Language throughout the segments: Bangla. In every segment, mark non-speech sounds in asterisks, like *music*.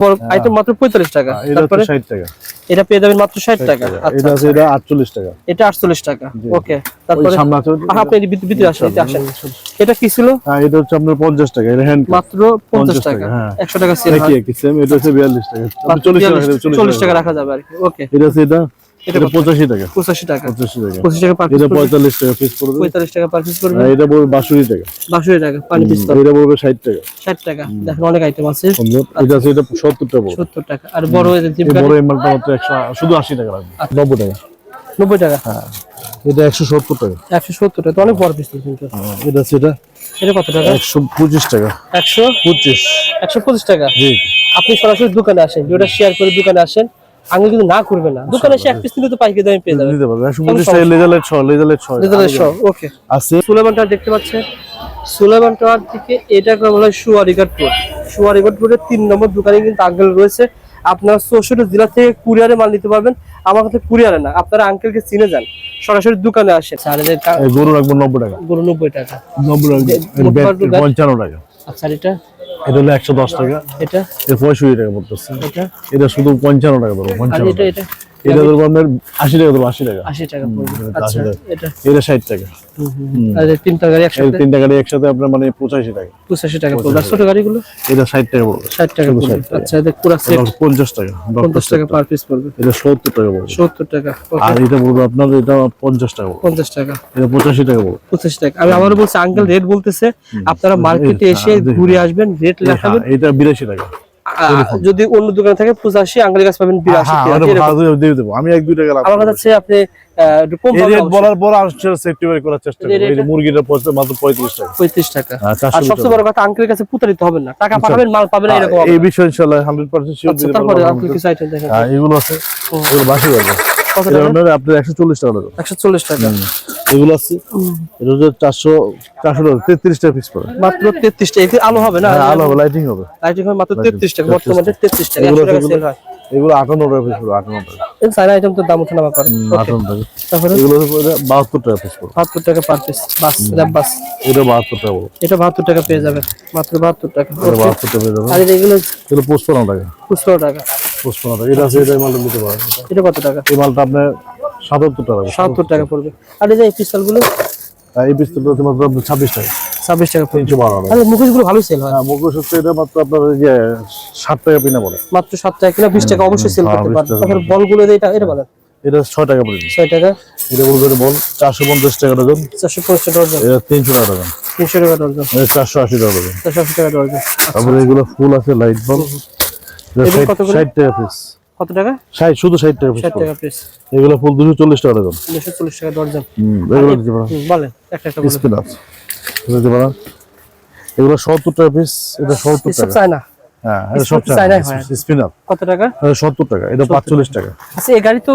বড় আইটেম মাত্র টাকা। হ্যাঁ, এটা হচ্ছে তারপরে ষাট টাকা। এটা পেয়ে যাবেন মাত্র 60 টাকা। আচ্ছা এটা এটা আটচল্লিশ টাকা। এটা আটচল্লিশ টাকা। ওকে তারপরে সামনে আছে আপনি ভিতরে ভিতরে আসেন এতে আসেন। এটা কি ছিল? হ্যাঁ এটা হচ্ছে আপনার পঞ্চাশ টাকা এটা হ্যান্ড মাত্র পঞ্চাশ 50 টাকা। টাকা, হ্যাঁ। একশো টাকা সেল একই একই সেম এটা হচ্ছে বিয়াল্লিশ টাকা। আপনি চল্লিশ টাকা 42 চল্লিশ টাকা। রাখা যাবে আর কি। ওকে। এটা আছে এটা? এটা টাকা? পঁচাশি টাকা। পঁচাশি টাকা। টাকা। পার এটা পঁয়তাল্লিশ টাকা পিস পড়বে পঁয়তাল্লিশ টাকা পার পিস করবে এটা পড়বে বাষট্টি টাকা। বাষট্টি টাকা পানি পিস এটা পড়বে ষাট টাকা। ষাট টাকা। দেখেন অনেক আইটেম আছে। এটা আছে এটা সত্তর টাকা। আর বড় এই যে বড় এমএলটা মাত্র একশো শুধু আশি টাকা লাগবে। নব্বই টাকা। নব্বই টাকা? হ্যাঁ। এটা একশো সত্তর টাকা। একশো সত্তর টাকা। তো অনেক বড় পিস কিন্তু। এটা আছে এটা? এটা কত টাকা? টাকা। জি। আপনি সরাসরি দোকানে আসেন। ভিডিওটা শেয়ার করে দোকানে আসেন। আঙুল কিন্তু না করবে না। দোকানে এসে এক পিস নিলে তো পাইকারি দামে পেয়ে যাবেন নিতে পারবে। একশো পঁচিশ টাকা লেজালের ছয় লেজালের ছয় ওকে। আছে? দেখতে পাচ্ছেন? সুলেমান টাওয়ার থেকে এটা বলা হয় সুয়ারিঘাট রোড সুয়ারিঘাট রোডের তিন নম্বর দোকানে কিন্তু আঙ্কেল রয়েছে। আপনারা চৌষট্টি জেলা থেকে কুরিয়ারে মাল নিতে পারবেন। আমার কাছে কুরিয়ারে না আপনারা আঙ্কেলকে চিনে যান। সরাসরি দোকানে আসেন। গরু রাখব নব্বই টাকা। গরু নব্বই টাকা। নব্বই টাকা। পঞ্চান্ন টাকা। আচ্ছা এটা? এটা হলো একশো দশ টাকা। এটা? পঁয়ষট্টি টাকা পড়তেছে। এটা? এটা শুধু পঞ্চান্ন টাকা পড়বে পঞ্চান্ন এটা? এটা এটা ধরবো আপনার আশি টাকা ধরবো আশি টাকা। আশি টাকা পড়বে। আচ্ছা। এটা এটা ষাট টাকা। আর তিনটা গাড়ি একসাথে তিনটা গাড়ি একসাথে আপনার মানে পঁচাশি টাকা। পঁচাশি টাকা পড়বে। আর ছোট গাড়িগুলো? এটা ষাট টাকা পড়বে। ষাট টাকা পড়বে। আচ্ছা এদের পুরো সেট এটা পঞ্চাশ টাকা পঞ্চাশ টাকা পার পিস পড়বে। এটা সত্তর টাকা পড়বে। সত্তর টাকা আর এটা পড়বে আপনার এটা পঞ্চাশ টাকা পঞ্চাশ টাকা। এটা পঁচাশি টাকা পড়বে। পঁচিশ টাকা। আমি আবারও বলছি আঙ্কেল রেট বলতেছে আপনারা মার্কেটে এসে হ্যাঁ, ঘুরে আসবেন রেট লেখাবেন হ্যাঁ, এটা বিরাশি টাকা। যদি অন্য দোকানে থাকে পঁচাশি আঙ্কেলের গাছ পাবেন বিরাশি হ্যাঁ, দেবো আমি এক দুই টাকা আমার কাছে আপনি বলার পর করার চেষ্টা মুরগিটা মাত্র পঁয়ত্রিশ টাকা। পঁয়ত্রিশ টাকা। হ্যাঁ, আর সবচেয়ে বড় কথা আঙ্কেলের কাছে প্রতারিত হবেন না। টাকা পাঠাবেন মাল পাবেন না, এরকম হবে এই বিষয়ে ইনশাল্লাহ হান্ড্রেড পার্সেন্ট শিওর আচ্ছা তারপরে আঙ্কেল কিছু আইটেম দেখেন হ্যাঁ এগুলো আছে। এগুলো বাসি আপনার একশো চল্লিশ টাকা একশো চল্লিশ টাকা। এগুলো আছে এটা হচ্ছে চারশো চারশো টাকা তেত্রিশ পিস পড়ে। মাত্র তেত্রিশ টাকা। এতে আলো হবে না? আলো হবে লাইটিং হবে। লাইটিং মাত্র তেত্রিশ টাকা। বর্তমানে তেত্রিশ টাকা। এগুলো এগুলো- আটান্ন টাকা পিস পড়বে আটান্ন টাকা। এই চাইনা আইটেম তো দাম ওঠা নামা করে আটান্ন টাকা। তারপরে? এগুলো বাহাত্তর টাকা পিস পড়বে বাহাত্তর টাকা পার পিস বাস বাস। এটা বাহাত্তর টাকা এটা বাহাত্তর টাকা পেয়ে যাবে মাত্র বাহাত্তর টাকা। বাহাত্তর টাকা পেয়ে যাবে আর এগুলো পঁচপান্ন টাকা। খুচরো টাকা। টাকা এটা আছে এটা মালটা নিতে পারেন এটা কত টাকা? এই মালটা আপনার সাতাত্তর টাকা। পড়বে। সাতাত্তর টাকা পড়বে। আর এই যে এই পিস্তলগুলো আর এই পিস্তলটা হচ্ছে মাত্র আপনার ছাব্বিশ টাকা। ছাব্বিশ টাকা তিনশো বারো আরে গুলো ভালো সেল হয়। হ্যাঁ মুখোশ হচ্ছে এটা মাত্র আপনার যে ষাট টাকা পিনা পড়ে। মাত্র সাত টাকা কিনা বিশ টাকা অবশ্যই সেল হ্যাঁ, করতে 20 পারবে। টাকা। বলগুলো এটা এটা বলেন এটা ছয় টাকা পড়ে। ছয় টাকা। এটা বল চারশো পঞ্চাশ টাকা ডজন। চারশো পঞ্চাশ ডজন। এটা তিনশো টাকা ডজন। তিনশো টাকা ডজন। চারশো আশি টাকা ডজন। চারশো আশি টাকা ডজন। তারপরে এগুলো ফুল আছে লাইট বল কত করে? টাকা পিস কত টাকা? ষাট শুধু ষাট টাকা পিস ষাট টাকা পিস এগুলো ফুল দুশো চল্লিশ টাকা ডজন দুশো চল্লিশ টাকা ডজন হুম এগুলো দিতে পারো বলেন একটা একটা বলেন। স্পিনাচ। দিতে পারেন। এগুলো সত্তর টাকা পিস এটা সত্তর এসব টাকা। চায় না হ্যাঁ এটা সব চায়নায় স্পিনার কত টাকা? সত্তর টাকা এটা পাঁচচল্লিশ টাকা। আচ্ছা এই গাড়ি তো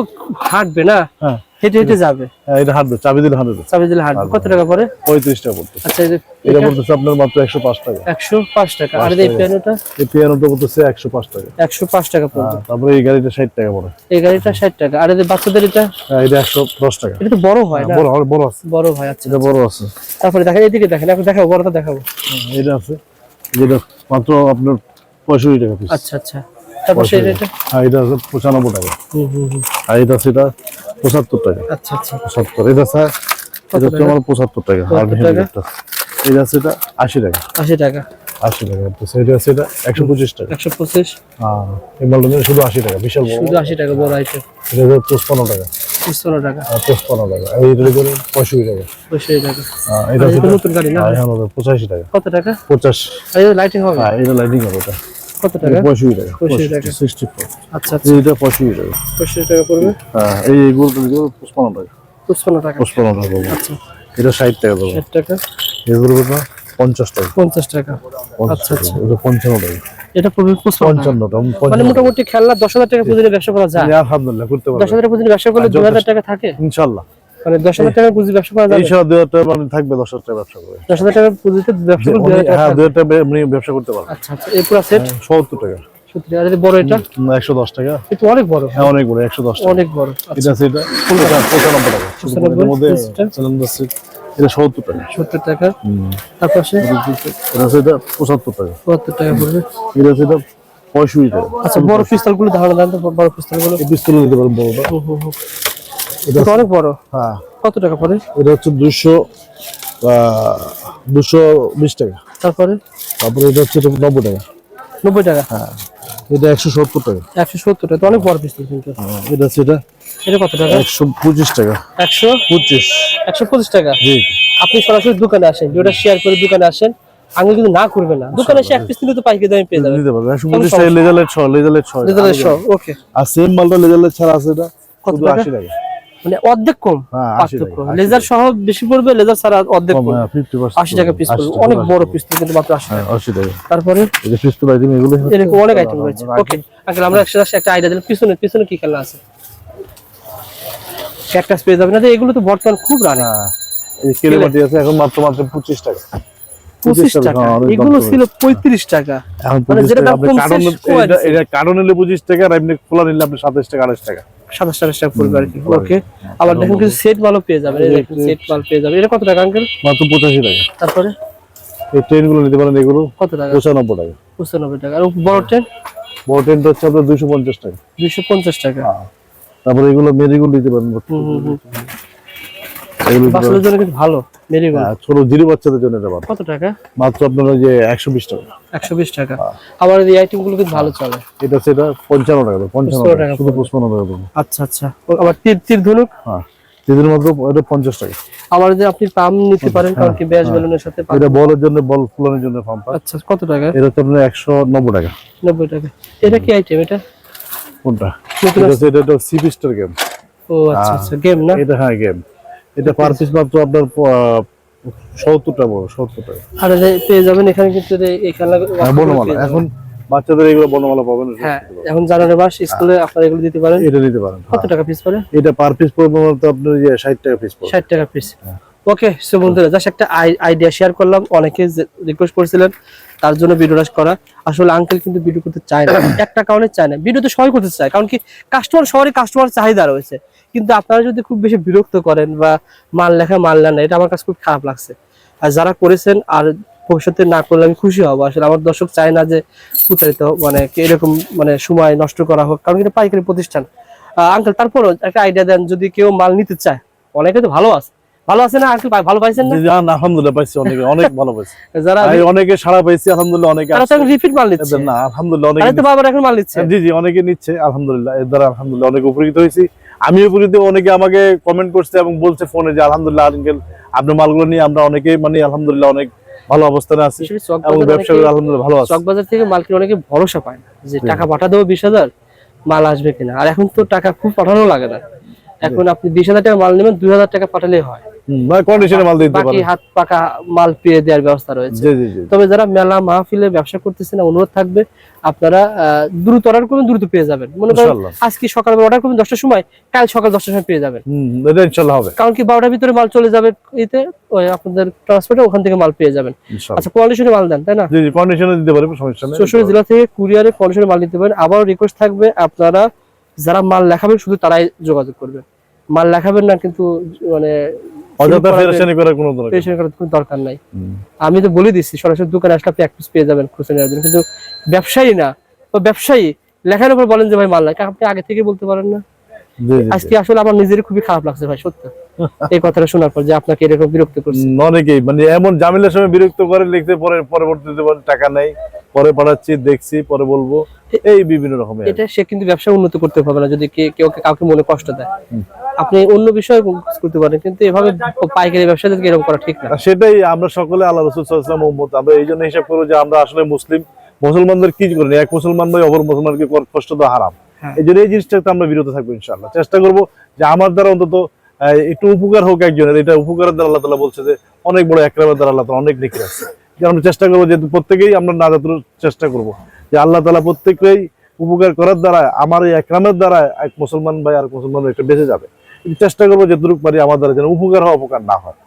হাঁটবে না? হ্যাঁ। হেঁটে হেঁটে যাবে? হ্যাঁ, এটা হাঁটবে চাবি দিলে হাঁটবে। চাবি দিলে হাঁটবে। কত টাকা পরে পঁয়ত্রিশ টাকা পড়তেছে। আচ্ছা এটা বলতেছে আপনার মাত্র একশো পাঁচ টাকা। একশো পাঁচ টাকা। আর এই পিয়ানোটা এই পিয়ানোটা বলতেছে একশো পাঁচ টাকা। একশো পাঁচ টাকা পড়বে। হ্যাঁ, তারপরে এই গাড়িটা ষাট টাকা পড়ে। এই গাড়িটা ষাট টাকা। আর এই বাচ্চাদের এটা? হ্যাঁ, এটা একশো দশ টাকা। এটা তো বড় হয় না? বড় বড় আছে। বড় হয় আচ্ছা এটা বড় আছে। তারপরে দেখেন এদিকে দেখেন এখন দেখাবো বড়টা দেখাবো। হ্যাঁ, এটা আছে। যেটা মাত্র আপনার পঁয়ষট্টি টাকা আচ্ছা আচ্ছা। তারপর এটা? হ্যাঁ এটা আছে পঁচানব্বই টাকা। হুম হুম হুম। আর এটা আছে এটা পঁচাত্তর টাকা। আচ্ছা আচ্ছা। পঁচাত্তর। এটা স্যার এটা হচ্ছে আমার পঁচাত্তর টাকা আর এটা টাকা। টাকা। টাকা তো পঁচিশ টাকা। পঁচিশ? এই মালটা শুধু টাকা বিশাল বড়। শুধু আশি টাকা বড় আইটেম এটা টাকা। পঁচপান্ন টাকা। আর পঁচপান্ন টাকা। এটা করে টাকা। টাকা। এটা নতুন গাড়ি না? পঁচাশি টাকা। কত টাকা? পঞ্চাশ আর এই লাইটিং হবে। হ্যাঁ এটা লাইটিং হবে এটা কত টাকা? টাকা টাকা। আচ্ছা আচ্ছা। এটা টাকা। টাকা পড়বে? হ্যাঁ এই এগুলো টাকা। টাকা। টাকা আচ্ছা। টাকা টাকা। এগুলো টাকা। টাকা। আচ্ছা, টাকা। পড়বে টাকা। মানে মোটামুটি খেলনা দশ হাজার টাকা পুঁজি ব্যবসা করা যায়। টাকা। আলহামদুলিল্লাহ করতে দশ পারবে। হাজার নিয়ে ব্যবসা করলে দু হাজার টাকা থাকে? ইনশাল্লাহ। মানে দশ হাজার টাকা পুঁজি ব্যবসা করা যাবে? এই সব দুই হাজার টাকা মানে থাকবে দশ হাজার টাকা ব্যবসা করে। দশ হাজার টাকা পুঁজিতে ব্যবসা করলে দু হ্যাঁ দুই হাজার টাকা ব্যবসা করতে পারবে। আচ্ছা আচ্ছা এই পুরো সেট সত্তর টাকা। সত্যি আর বড় এটা? একশো দশ টাকা। একটু অনেক বড়। হ্যাঁ অনেক বড় একশো দশ অনেক বড় এটা আছে পঁচানব্বই টাকা। পঁচানব্বই, মধ্যে পিসটা? সিলিন্ডার সিট এটা সত্তর টাকা। সত্তর টাকা। এটা আছে পঁচাত্তর টাকা। টাকা পড়বে। এটা আছে পঁয়ষট্টি টাকা। আচ্ছা বড় পিস্তলগুলো ধারণা বড় পিস্তলগুলো পিস্তল নিতে পারেন বড়টা এটা অনেক বড়। হ্যাঁ। কত টাকা পড়ে এটা হচ্ছে দুশো দুশো বিশ টাকা। তারপরে? তারপরে এটা হচ্ছে নব্বই টাকা। নব্বই টাকা। এটা একশো সত্তর টাকা। একশো সত্তর টাকা। তো অনেক বড় পিস্তল কিন্তু। হ্যাঁ, এটা হচ্ছে এটা এটা কত টাকা? একশো পঁচিশ টাকা। একশো পঁচিশ। একশো পঁচিশ টাকা। জি। আপনি সরাসরি দোকানে আসেন ভিডিওটা শেয়ার করে দোকানে আসেন আঙুল কিন্তু না করবে না। দোকানে এসে এক পিস নিলে তো পাইকারি দামে পেয়ে যাবেন। নিতে পারবেন একশো পঁচিশ টাকা লেজার লাইট ছয় লেজার লাইট ছয় রেজাল্টের সহ ওকে আর সেম মালটা লেজার লাইট ছাড়া আছে এটা। কত শুধু টাকা? মানে অর্ধেক কম হ্যাঁ, 80 পার্থক্য। লেজার সহ বেশি পড়বে লেজার ছাড়া অর্ধেক কম পড়বে হ্যাঁ টাকা পিস পড়বে অনেক বড় পিস্তল কিন্তু মাত্র আশি টাকা। আশি টাকা। তারপরে এই যে পিস্তল আইটেম এগুলো এরকম অনেক আইটেম রয়েছে। ওকে আঙ্কেল আমরা একসাথে একটা আইডিয়া দিলাম। পিছনে পিছনে কি খেলা আছে? ক্যাকটাস পেয়ে যাবেন। না তো এগুলো তো বর্তমান খুব রানে হ্যাঁ এই কেলে মাটি আছে এখন মাত্র মাত্র পঁচিশ টাকা। পঁচিশ টাকা হ্যাঁ, এগুলো ছিল পঁয়ত্রিশ টাকা। মানে 25 এটা- দিচ্ছে। নিলে পঁচিশ টাকা আর এমনি খোলা নিলে আপনি সাতাশ টাকা আঠাশ টাকা। সাতাশ টাকা টাকা পড়বে আর কি। ওকে আবার দেখেন কিছু সেট মালও পেয়ে যাবেন এই দেখেন সেট মাল পেয়ে যাবেন। এটা কত টাকা আঙ্কেল মাত্র পঁচাশি টাকা। তারপরে? এই ট্রেনগুলো নিতে পারেন এগুলো। কত টাকা? পঁচানব্বই টাকা। পঁচানব্বই টাকা। আর বড় ট্রেন বড় ট্রেন তো হচ্ছে আপনার দুইশো পঞ্চাশ টাকা। দুইশো পঞ্চাশ টাকা। তারপরে এগুলো মেরিগুলো নিতে পারেন হুম, হুম, হুম। এগুলো নিতে বাচ্চাদের জন্য কিন্তু ভালো। হ্যাঁ, ছোট জিরো বাচ্চাদের জন্য এটা কত টাকা? মাত্র আপনার যে একশো বিশ টাকা। একশো বিশ টাকা। আবার এই আইটেমগুলো কিন্তু ভালো চলে। এটা হচ্ছে এটা পঞ্চান্ন টাকা দেবো, 55 টাকা টাকা শুধু টাকা আচ্ছা আচ্ছা। আবার তীর তীর ধনুক? হ্যাঁ মাত্র এটা টাকা। আবার যে আপনি পাম নিতে পারেন কারণ কি ব্যাস বেলুনের সাথে পাম- এটা বলের জন্য বল ফুলানোর জন্য পাম্প আচ্ছা কত টাকা? এটা হচ্ছে আপনার একশো নব্বই টাকা। নব্বই টাকা। এটা কি আইটেম এটা? কোনটা? এটা এটা সি পিস্টার গেম ও আচ্ছা আচ্ছা গেম না? এটা হ্যাঁ গেম এটা পার পিস মাত্র আপনার সত্তর টাকা বড় সত্তর টাকা আর এই পেয়ে যাবেন এখানে কিন্তু এই খেলা হ্যাঁ বনমালা। এখন বাচ্চাদের এগুলো বনমালা পাবেন হ্যাঁ এখন জানুয়ারি মাস স্কুলে আপনারা এগুলো দিতে পারেন। এটা দিতে পারেন কত টাকা পিস পড়ে? এটা পার পিস পড়বে মাত্র আপনার যে ষাট টাকা পিস পড়বে। ষাট টাকা পিস ওকে সো বন্ধুরা জাস্ট একটা আইডিয়া শেয়ার করলাম। অনেকে রিকোয়েস্ট করেছিলেন তার জন্য ভিডিওটা করা। আসলে আঙ্কেল কিন্তু ভিডিও করতে চায় না। *coughs* একটা কারণে চায় না। ভিডিও তো সবাই করতে চায় কারণ কি কাস্টমার শহরে কাস্টমার চাহিদা রয়েছে। কিন্তু আপনারা যদি খুব বেশি বিরক্ত করেন বা মাল লেখা মাল নেন না এটা আমার কাছে খুব খারাপ লাগছে। আর যারা করেছেন আর ভবিষ্যতে না করলে আমি খুশি হব। আসলে আমার দর্শক চায় না যে প্রতারিত মানে এরকম মানে সময় নষ্ট করা হোক কারণ এটা পাইকারি প্রতিষ্ঠান। আঙ্কেল তারপরও একটা আইডিয়া দেন যদি কেউ মাল নিতে চায় অনেকে তো ভালো আছে। ভালো আছে না? আঙ্কেল ভালো পাইছেন না? জি, জি, আলহামদুলিল্লাহ পাইছি অনেকে অনেক ভালো পাইছি। *laughs* যারা আমি অনেকে সারা পাইছি আলহামদুলিল্লাহ অনেকে তারা তো রিপিট মাল নিচ্ছে। না আলহামদুলিল্লাহ অনেকে তো বারবার এখন মাল নিচ্ছে। জি জি অনেকে নিচ্ছে আলহামদুলিল্লাহ এর দ্বারা আলহামদুলিল্লাহ অনেক উপকৃত হয়েছি। আমি উপকৃত অনেকে আমাকে কমেন্ট করছে এবং বলছে ফোনে যে আলহামদুলিল্লাহ আঙ্কেল আপনার মালগুলো নিয়ে আমরা অনেকেই মানে আলহামদুলিল্লাহ অনেক ভালো অবস্থানে আছি এবং ব্যবসা আলহামদুলিল্লাহ ভালো আছে। চকবাজার থেকে মাল কিনে অনেকে ভরসা পায় না যে টাকা পাঠা দেবো বিশ হাজার মাল আসবে কিনা। আর এখন তো টাকা খুব পাঠানো লাগে না। এখন আপনি বিশ হাজার টাকা মাল নেবেন দুই হাজার টাকা পাঠালেই হয়। কন্ডিশনে মাল দিতে বাকি হাত পাকা মাল পেয়ে দেওয়ার ব্যবস্থা রয়েছে। তবে যারা মেলা মাহফিলে ব্যবসা করতেছেন অনুরোধ থাকবে আপনারা দ্রুত অর্ডার করবেন দ্রুত পেয়ে যাবেন। মনে করেন আজকে সকালবেলা অর্ডার করবেন দশটার সময় কাল সকাল দশটার সময় পেয়ে যাবেন। হবে। কারণ কি বারোটার ভিতরে মাল চলে যাবে এতে আপনাদের ট্রান্সপোর্টে ওখান থেকে মাল পেয়ে যাবেন। আচ্ছা কন্ডিশনে মাল দেন তাই না? কন্ডিশনে দিতে পারবে সমস্যা নেই। জেলা থেকে কুরিয়ারে কন্ডিশনে মাল নিতে পারেন। আবারও রিকোয়েস্ট থাকবে আপনারা যারা মাল লেখাবেন শুধু তারাই যোগাযোগ করবে। মাল লেখাবেন না কিন্তু মানে দরকার নেই। আমি তো বলে দিচ্ছি সরাসরি দোকানে আসলে আপনি এক পিস পেয়ে যাবেন খুঁজে নেওয়ার জন্য। কিন্তু ব্যবসায়ী না। তো ব্যবসায়ী লেখার উপর বলেন যে ভাই মাল লাগে আপনি আগে থেকে বলতে পারেন না? আজকে আসলে আমার নিজেরই খুবই খারাপ লাগছে ভাই সত্যি। *laughs* এই কথাটা শোনার পর যে আপনাকে এরকম বিরক্ত করছে। অনেকেই মানে এমন জামিলের সময় বিরক্ত করে লিখতে পরে পরবর্তীতে টাকা নেই পরে পাঠাচ্ছি দেখছি পরে বলব। এই বিভিন্ন রকমের। এটা সে কিন্তু ব্যবসা উন্নত করতে পারবে না যদি কেউ কাউকে মনে কষ্ট দেয়। আপনি অন্য বিষয়ে করতে পারেন কিন্তু এভাবে পাইকারি এরকম করা ঠিক না। সেটাই আমরা সকলে আল্লাহ রসুল সাল্লাম মোহাম্মদ আমরা এই জন্য হিসাব করব যে আমরা আসলে মুসলিম। মুসলমানদের কি করেন এক মুসলমান নয় অপর মুসলমানকে কষ্ট দেওয়া হারাম। হ্যাঁ। এই জন্য এই জিনিসটাতে আমরা বিরত থাকব ইনশাল্লাহ চেষ্টা করব যে আমার দ্বারা অন্তত একটু উপকার হোক একজনের এটা উপকারের দ্বারা আল্লাহ তালা বলছে যে অনেক বড় একরামের দ্বারা আল্লাহ তালা অনেক লিখে আছে। যে আমরা চেষ্টা করব যে প্রত্যেকেই আমরা না যতটুকু চেষ্টা করব। যে আল্লাহ তালা প্রত্যেকেই উপকার করার দ্বারা আমার এই একরামের দ্বারা এক মুসলমান ভাই আর মুসলমান একটা বেঁচে যাবে। চেষ্টা করব যেটুকু পারি আমার দ্বারা যেন উপকার হওয়া উপকার না হয়।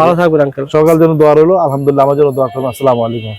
ভালো থাকবেন সকাল জন্য দোয়া রইল আলহামদুলিল্লাহ আমার জন্য দোয়া করবেন আসসালামু আলাইকুম।